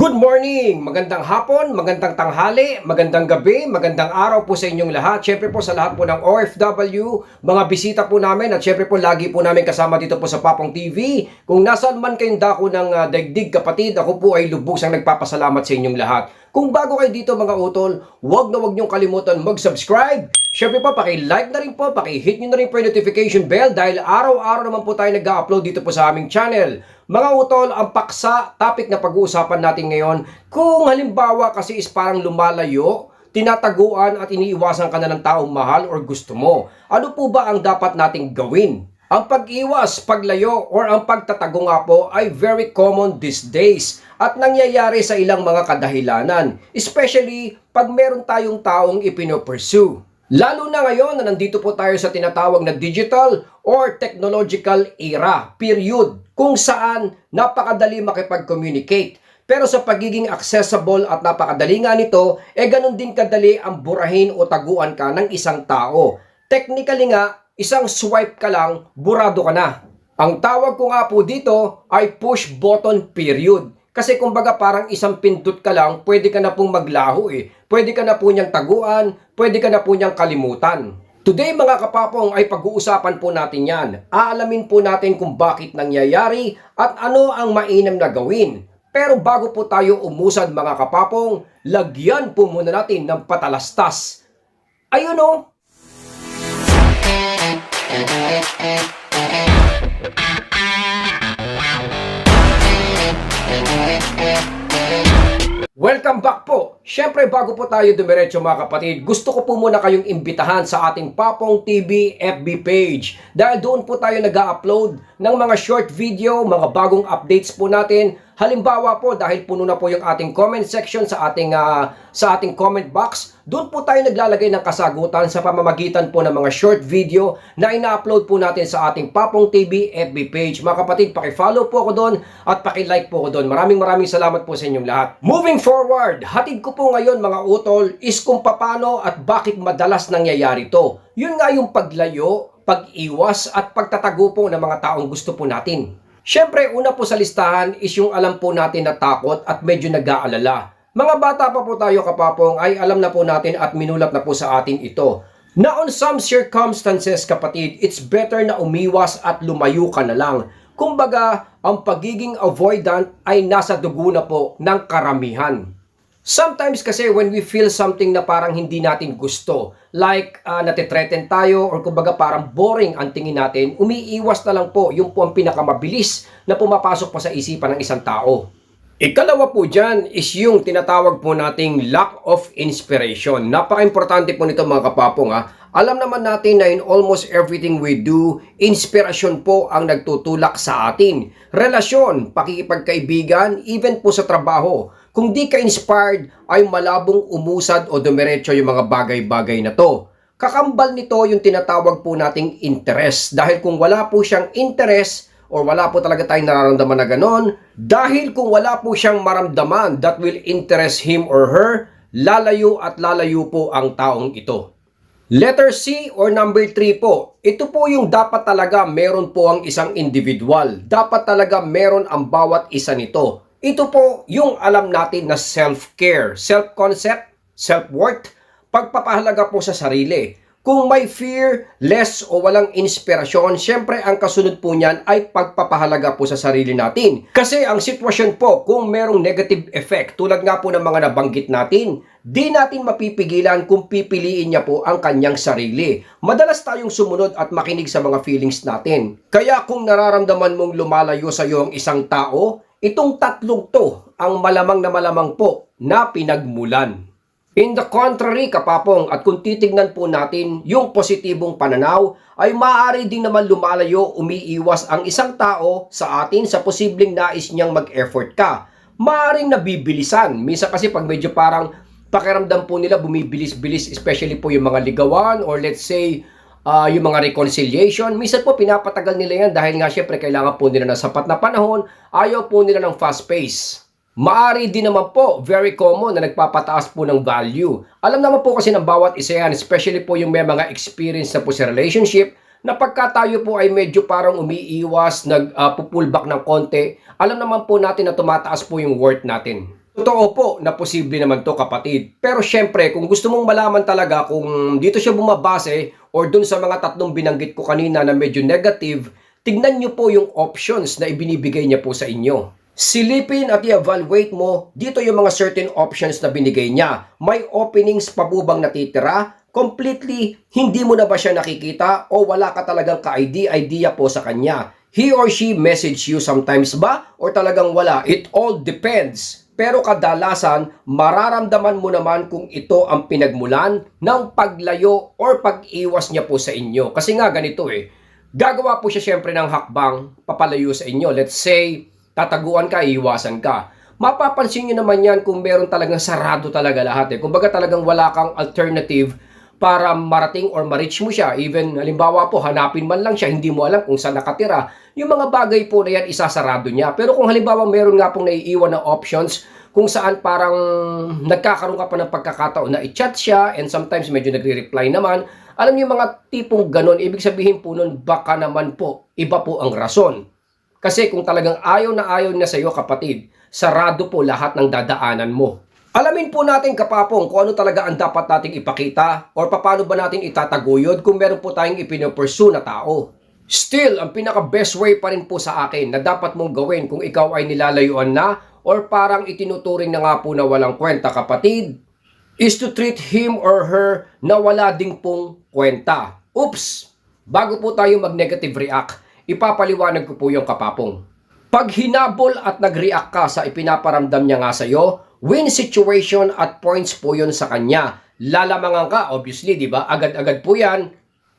Good morning! Magandang hapon, magandang tanghali, magandang gabi, magandang araw po sa inyong lahat. Siyempre po sa lahat po ng OFW, mga bisita po namin at siyempre po lagi po namin kasama dito po sa Papong TV. Kung nasaan man kayong dako ng ah, daigdig kapatid, ako po ay lubusang nagpapasalamat sa inyong lahat. Kung bago kayo dito mga utol, huwag na huwag niyong kalimutan mag-subscribe. Siyempre po, paki-like na rin po, paki-hit niyo na rin po yung notification bell dahil araw-araw naman po tayo nag-upload dito po sa aming channel. Mga utol, ang paksa, topic na pag-uusapan natin ngayon, kung halimbawa kasi is parang lumalayo, tinataguan at iniiwasan ka na ng taong mahal or gusto mo. Ano po ba ang dapat nating gawin? Ang pag-iwas, paglayo, or ang pagtatago nga po ay very common these days at nangyayari sa ilang mga kadahilanan, especially pag meron tayong taong ipinopursue. Lalo na ngayon na nandito po tayo sa tinatawag na digital or technological era, period, kung saan napakadali makipag-communicate. Pero sa pagiging accessible at napakadali nga nito, eh ganun din kadali ang burahin o taguan ka ng isang tao. Technically nga, isang swipe ka lang, burado ka na. Ang tawag ko nga po dito ay push button period. Kasi kumbaga parang isang pindot ka lang, pwede ka na pong maglaho eh. Pwede ka na po niyang taguan, pwede ka na po niyang kalimutan. Today mga kapapong ay pag-uusapan po natin yan. Aalamin po natin kung bakit nangyayari at ano ang mainam na gawin. Pero bago po tayo umusad mga kapapong, lagyan po muna natin ng patalastas. Ayun o, Welcome back po! Siyempre bago po tayo dumiretso mga kapatid, gusto ko po muna kayong imbitahan sa ating Papong TV FB page. Dahil doon po tayo nag upload ng mga short video, mga bagong updates po natin. Halimbawa po dahil puno na po yung ating comment section sa ating ah, sa ating comment box, doon po tayo naglalagay ng kasagutan sa pamamagitan po ng mga short video na ina-upload po natin sa ating Papong TV FB page. Mga kapatid, paki-follow po ako doon at paki-like po ako doon. Maraming maraming salamat po sa inyong lahat. Moving forward, hatid ko po ngayon mga utol is kung paano at bakit madalas nangyayari to. Yun nga yung paglayo, pag-iwas at pagtatago po ng mga taong gusto po natin. Siyempre, una po sa listahan is yung alam po natin na takot at medyo nag-aalala. Mga bata pa po tayo kapapong ay alam na po natin at minulat na po sa atin ito. Na on some circumstances kapatid, it's better na umiwas at lumayo ka na lang. Kumbaga, ang pagiging avoidant ay nasa dugo na po ng karamihan. Sometimes kasi when we feel something na parang hindi natin gusto, like uh, natitreaten tayo or kumbaga parang boring ang tingin natin, umiiwas na lang po yung po ang pinakamabilis na pumapasok pa sa isipan ng isang tao. Ikalawa po dyan is yung tinatawag po nating lack of inspiration. Napaka-importante po nito mga kapapong ha. Alam naman natin na in almost everything we do, inspirasyon po ang nagtutulak sa atin. Relasyon, pakikipagkaibigan, even po sa trabaho. Kung di ka inspired, ay malabong umusad o dumiretso yung mga bagay-bagay na to. Kakambal nito yung tinatawag po nating interest. Dahil kung wala po siyang interest, or wala po talaga tayong nararamdaman na ganon, dahil kung wala po siyang maramdaman that will interest him or her, lalayo at lalayo po ang taong ito. Letter C or number 3 po, ito po yung dapat talaga meron po ang isang individual. Dapat talaga meron ang bawat isa nito. Ito po yung alam natin na self-care, self-concept, self-worth, pagpapahalaga po sa sarili. Kung may fear, less o walang inspirasyon, syempre ang kasunod po niyan ay pagpapahalaga po sa sarili natin. Kasi ang sitwasyon po, kung merong negative effect, tulad nga po ng mga nabanggit natin, di natin mapipigilan kung pipiliin niya po ang kanyang sarili. Madalas tayong sumunod at makinig sa mga feelings natin. Kaya kung nararamdaman mong lumalayo sa iyo ang isang tao, itong tatlong to ang malamang na malamang po na pinagmulan. In the contrary, kapapong, at kung titignan po natin yung positibong pananaw, ay maaari din naman lumalayo, umiiwas ang isang tao sa atin sa posibleng nais niyang mag-effort ka. Maaring nabibilisan. Misa kasi pag medyo parang pakiramdam po nila bumibilis-bilis, especially po yung mga ligawan or let's say ah, yung mga reconciliation. Minsan po pinapatagal nila yan dahil nga syempre kailangan po nila ng sapat na panahon, ayaw po nila ng fast pace. Maari din naman po, very common na nagpapataas po ng value. Alam naman po kasi ng bawat isa yan, especially po yung may mga experience na po sa relationship, na pagka tayo po ay medyo parang umiiwas, nag-pull back ng konti, alam naman po natin na tumataas po yung worth natin. Totoo po na posible naman to kapatid. Pero syempre, kung gusto mong malaman talaga kung dito siya bumabase or dun sa mga tatlong binanggit ko kanina na medyo negative, tignan nyo po yung options na ibinibigay niya po sa inyo. Silipin at i-evaluate mo dito yung mga certain options na binigay niya. May openings pa po bang natitira? Completely, hindi mo na ba siya nakikita o wala ka talagang ka-idea po sa kanya? He or she message you sometimes ba or talagang wala? It all depends. Pero kadalasan, mararamdaman mo naman kung ito ang pinagmulan ng paglayo or pag-iwas niya po sa inyo. Kasi nga ganito eh, gagawa po siya syempre ng hakbang papalayo sa inyo. Let's say, tataguan ka, iiwasan ka. Mapapansin nyo naman yan kung meron talagang sarado talaga lahat eh. Kumbaga talagang wala kang alternative para marating or ma-reach mo siya. Even, halimbawa po, hanapin man lang siya, hindi mo alam kung saan nakatira. Yung mga bagay po na yan, isasarado niya. Pero kung halimbawa meron nga pong naiiwan na options, kung saan parang nagkakaroon ka pa ng pagkakataon na i-chat siya and sometimes medyo nagre-reply naman, alam niyo mga tipong ganon, ibig sabihin po nun, baka naman po, iba po ang rason. Kasi kung talagang ayaw na ayaw na sa iyo kapatid, sarado po lahat ng dadaanan mo. Alamin po natin kapapong kung ano talaga ang dapat nating ipakita or paano ba natin itataguyod kung meron po tayong ipinopursue na tao. Still, ang pinaka best way pa rin po sa akin na dapat mong gawin kung ikaw ay nilalayuan na or parang itinuturing na nga po na walang kwenta kapatid is to treat him or her na wala ding pong kwenta. Oops! Bago po tayo mag-negative react, ipapaliwanag ko po yung kapapong. Pag hinabol at nag-react ka sa ipinaparamdam niya nga sa'yo, win situation at points po yun sa kanya. Lalamangan ka, obviously, di ba? Agad-agad po yan.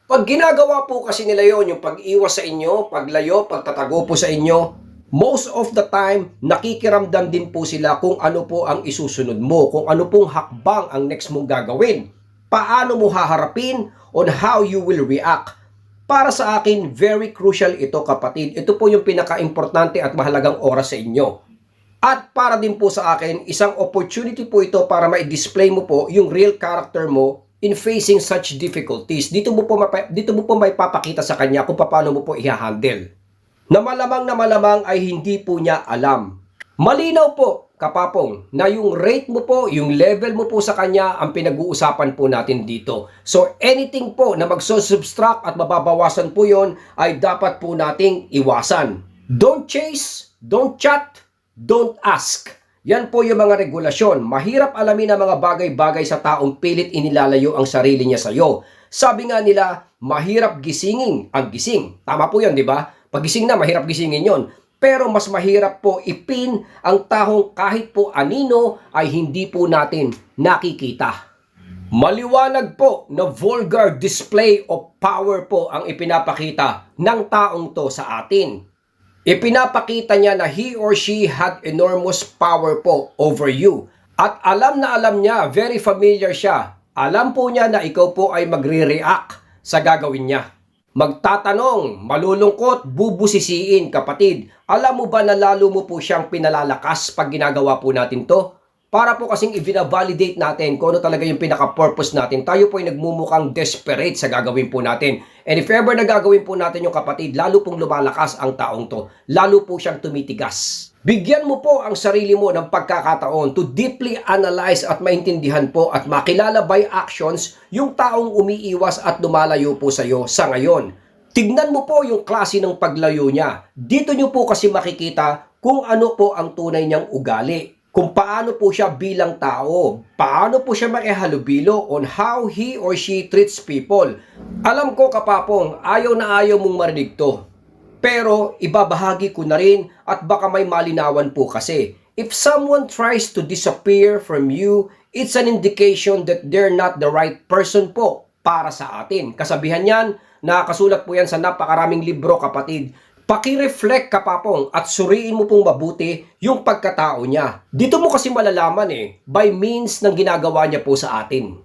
Pag ginagawa po kasi nila yon yung pag-iwas sa inyo, paglayo, pagtatago po sa inyo, most of the time, nakikiramdam din po sila kung ano po ang isusunod mo, kung ano pong hakbang ang next mong gagawin. Paano mo haharapin on how you will react. Para sa akin, very crucial ito kapatid. Ito po yung pinaka-importante at mahalagang oras sa inyo. At para din po sa akin, isang opportunity po ito para ma-display mo po yung real character mo in facing such difficulties. Dito mo po, dito mo po may papakita sa kanya kung paano mo po i-handle. Na malamang na malamang ay hindi po niya alam. Malinaw po, kapapong, na yung rate mo po, yung level mo po sa kanya ang pinag-uusapan po natin dito. So anything po na magsusubtract at mababawasan po yon ay dapat po nating iwasan. Don't chase, don't chat, don't ask. Yan po yung mga regulasyon. Mahirap alamin ang mga bagay-bagay sa taong pilit inilalayo ang sarili niya sa iyo. Sabi nga nila, mahirap gisingin ang gising. Tama po yun, di ba? Pagising na, mahirap gisingin yon. Pero mas mahirap po ipin ang tahong kahit po anino ay hindi po natin nakikita. Maliwanag po na vulgar display of power po ang ipinapakita ng taong to sa atin. Ipinapakita niya na he or she had enormous power po over you. At alam na alam niya, very familiar siya. Alam po niya na ikaw po ay magre-react sa gagawin niya. Magtatanong, malulungkot, bubusisiin kapatid. Alam mo ba na lalo mo po siyang pinalalakas pag ginagawa po natin to? Para po kasing i-validate natin kung ano talaga yung pinaka-purpose natin. Tayo po ay nagmumukhang desperate sa gagawin po natin. And if ever na gagawin po natin yung kapatid, lalo pong lumalakas ang taong to. Lalo po siyang tumitigas. Bigyan mo po ang sarili mo ng pagkakataon to deeply analyze at maintindihan po at makilala by actions yung taong umiiwas at lumalayo po sa iyo sa ngayon. Tignan mo po yung klase ng paglayo niya. Dito nyo po kasi makikita kung ano po ang tunay niyang ugali kung paano po siya bilang tao, paano po siya makihalubilo on how he or she treats people. Alam ko kapapong, ayaw na ayaw mong marinig to. Pero ibabahagi ko na rin at baka may malinawan po kasi. If someone tries to disappear from you, it's an indication that they're not the right person po para sa atin. Kasabihan yan, nakasulat po yan sa napakaraming libro kapatid. Paki-reflect kapapong at suriin mo pong mabuti yung pagkatao niya. Dito mo kasi malalaman eh, by means ng ginagawa niya po sa atin.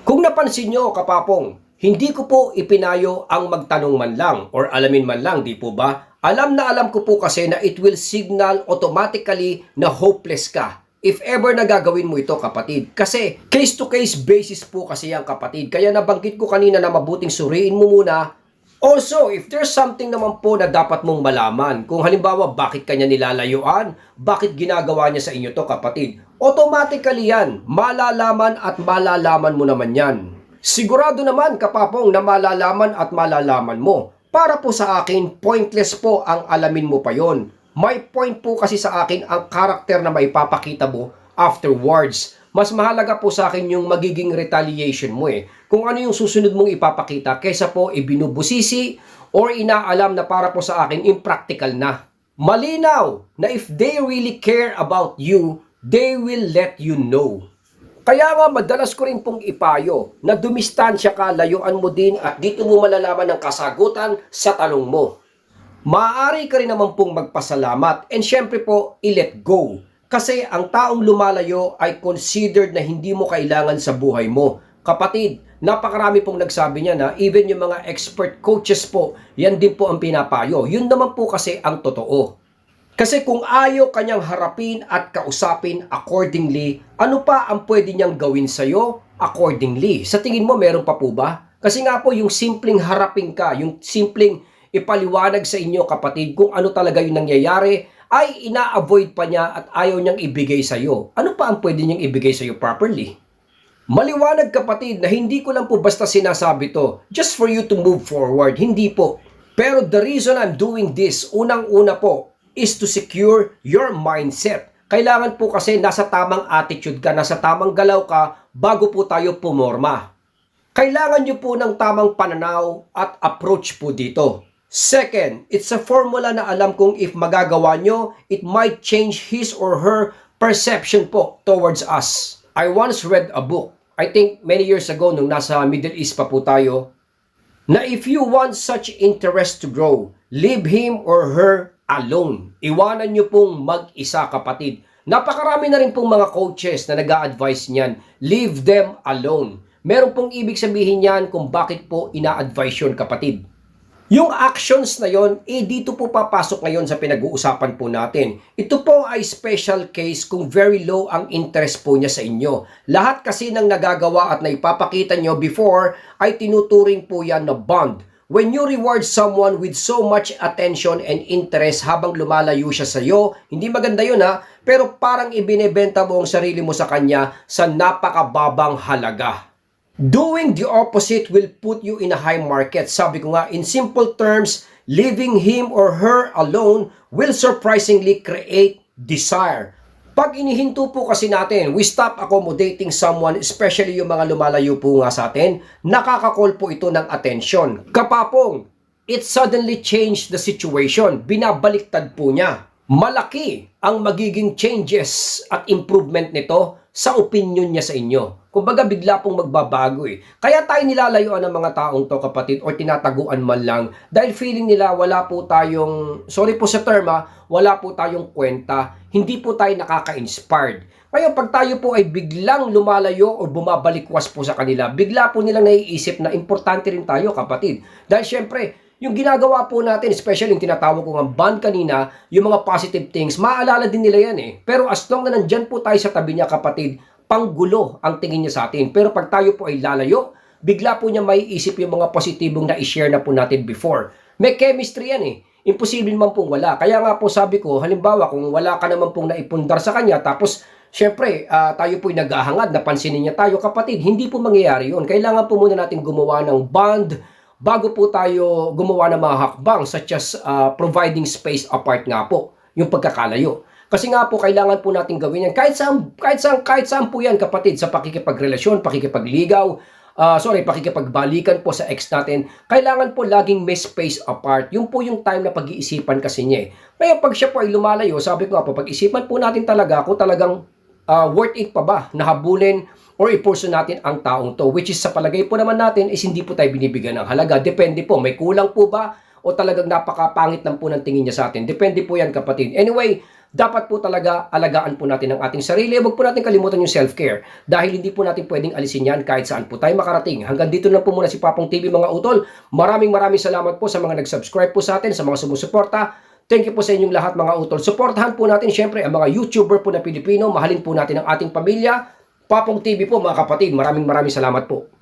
Kung napansin nyo kapapong, hindi ko po ipinayo ang magtanong man lang or alamin man lang, di po ba? Alam na alam ko po kasi na it will signal automatically na hopeless ka. If ever na gagawin mo ito kapatid. Kasi case to case basis po kasi yan kapatid. Kaya nabanggit ko kanina na mabuting suriin mo muna Also, if there's something naman po na dapat mong malaman, kung halimbawa bakit kanya nilalayuan, bakit ginagawa niya sa inyo to kapatid, automatically yan, malalaman at malalaman mo naman yan. Sigurado naman kapapong na malalaman at malalaman mo. Para po sa akin, pointless po ang alamin mo pa yon. May point po kasi sa akin ang karakter na maipapakita mo afterwards. Mas mahalaga po sa akin yung magiging retaliation mo eh. Kung ano yung susunod mong ipapakita kaysa po ibinubusisi or inaalam na para po sa akin impractical na. Malinaw na if they really care about you, they will let you know. Kaya nga madalas ko rin pong ipayo na dumistansya ka, layuan mo din at dito mo malalaman ang kasagutan sa tanong mo. Maaari ka rin naman pong magpasalamat and syempre po, i-let go. Kasi ang taong lumalayo ay considered na hindi mo kailangan sa buhay mo. Kapatid, napakarami pong nagsabi niya na even yung mga expert coaches po, yan din po ang pinapayo. Yun naman po kasi ang totoo. Kasi kung ayaw kanyang harapin at kausapin accordingly, ano pa ang pwede niyang gawin sa'yo accordingly? Sa tingin mo, meron pa po ba? Kasi nga po, yung simpleng harapin ka, yung simpleng ipaliwanag sa inyo kapatid kung ano talaga yung nangyayari, ay ina-avoid pa niya at ayaw niyang ibigay sa'yo. Ano pa ang pwede niyang ibigay sa'yo properly? Maliwanag kapatid na hindi ko lang po basta sinasabi to just for you to move forward. Hindi po. Pero the reason I'm doing this, unang-una po, is to secure your mindset. Kailangan po kasi nasa tamang attitude ka, nasa tamang galaw ka bago po tayo pumorma. Kailangan nyo po ng tamang pananaw at approach po dito. Second, it's a formula na alam kong if magagawa nyo, it might change his or her perception po towards us. I once read a book, I think many years ago nung nasa Middle East pa po tayo, na if you want such interest to grow, leave him or her alone. Iwanan nyo pong mag-isa kapatid. Napakarami na rin pong mga coaches na nag advise niyan. Leave them alone. Meron pong ibig sabihin niyan kung bakit po ina-advise yun kapatid. Yung actions na yon, eh dito po papasok ngayon sa pinag-uusapan po natin. Ito po ay special case kung very low ang interest po niya sa inyo. Lahat kasi ng nagagawa at naipapakita nyo before ay tinuturing po yan na bond. When you reward someone with so much attention and interest habang lumalayo siya sa iyo, hindi maganda yun ha, pero parang ibinebenta mo ang sarili mo sa kanya sa napakababang halaga. Doing the opposite will put you in a high market. Sabi ko nga, in simple terms, leaving him or her alone will surprisingly create desire. Pag inihinto po kasi natin, we stop accommodating someone, especially yung mga lumalayo po nga sa atin, nakakakol po ito ng attention. Kapapong, it suddenly changed the situation. Binabaliktad po niya. Malaki ang magiging changes at improvement nito sa opinion niya sa inyo. Kumbaga bigla pong magbabago eh. Kaya tayo nilalayuan ng mga taong to kapatid or tinataguan man lang dahil feeling nila wala po tayong, sorry po sa term ha, wala po tayong kwenta, hindi po tayo nakaka-inspired. Ngayon pag tayo po ay biglang lumalayo o bumabalikwas po sa kanila, bigla po nilang naiisip na importante rin tayo kapatid. Dahil syempre, yung ginagawa po natin, especially yung tinatawag ko ng band kanina, yung mga positive things, maalala din nila yan eh. Pero as long na nandyan po tayo sa tabi niya kapatid, panggulo ang tingin niya sa atin. Pero pag tayo po ay lalayo, bigla po niya may isip yung mga positibong na i-share na po natin before. May chemistry yan eh. Imposible naman pong wala. Kaya nga po sabi ko, halimbawa kung wala ka naman pong naipundar sa kanya, tapos syempre uh, tayo po'y naghahangad, napansinin niya tayo, kapatid, hindi po mangyayari yun. Kailangan po muna natin gumawa ng bond bago po tayo gumawa ng mga hakbang such as uh, providing space apart nga po, yung pagkakalayo. Kasi nga po, kailangan po natin gawin yan. Kahit saan, kahit saan, kahit saan po yan, kapatid, sa pakikipagrelasyon, pakikipagligaw, uh, sorry, pakikipagbalikan po sa ex natin, kailangan po laging may space apart. Yung po yung time na pag-iisipan kasi niya eh. Kaya pag siya po ay lumalayo, sabi ko nga po, pag-isipan po natin talaga kung talagang uh, worth it pa ba na habulin or ipurso natin ang taong to. Which is sa palagay po naman natin is hindi po tayo binibigyan ng halaga. Depende po, may kulang po ba o talagang napakapangit lang po ng tingin niya sa atin. Depende po yan kapatid. Anyway, dapat po talaga alagaan po natin ang ating sarili. Huwag po natin kalimutan yung self-care dahil hindi po natin pwedeng alisin yan kahit saan po tayo makarating. Hanggang dito na po muna si Papong TV mga utol. Maraming maraming salamat po sa mga nag-subscribe po sa atin, sa mga sumusuporta. Thank you po sa inyong lahat mga utol. Suportahan po natin syempre ang mga YouTuber po na Pilipino. Mahalin po natin ang ating pamilya. Papong TV po mga kapatid. Maraming maraming salamat po.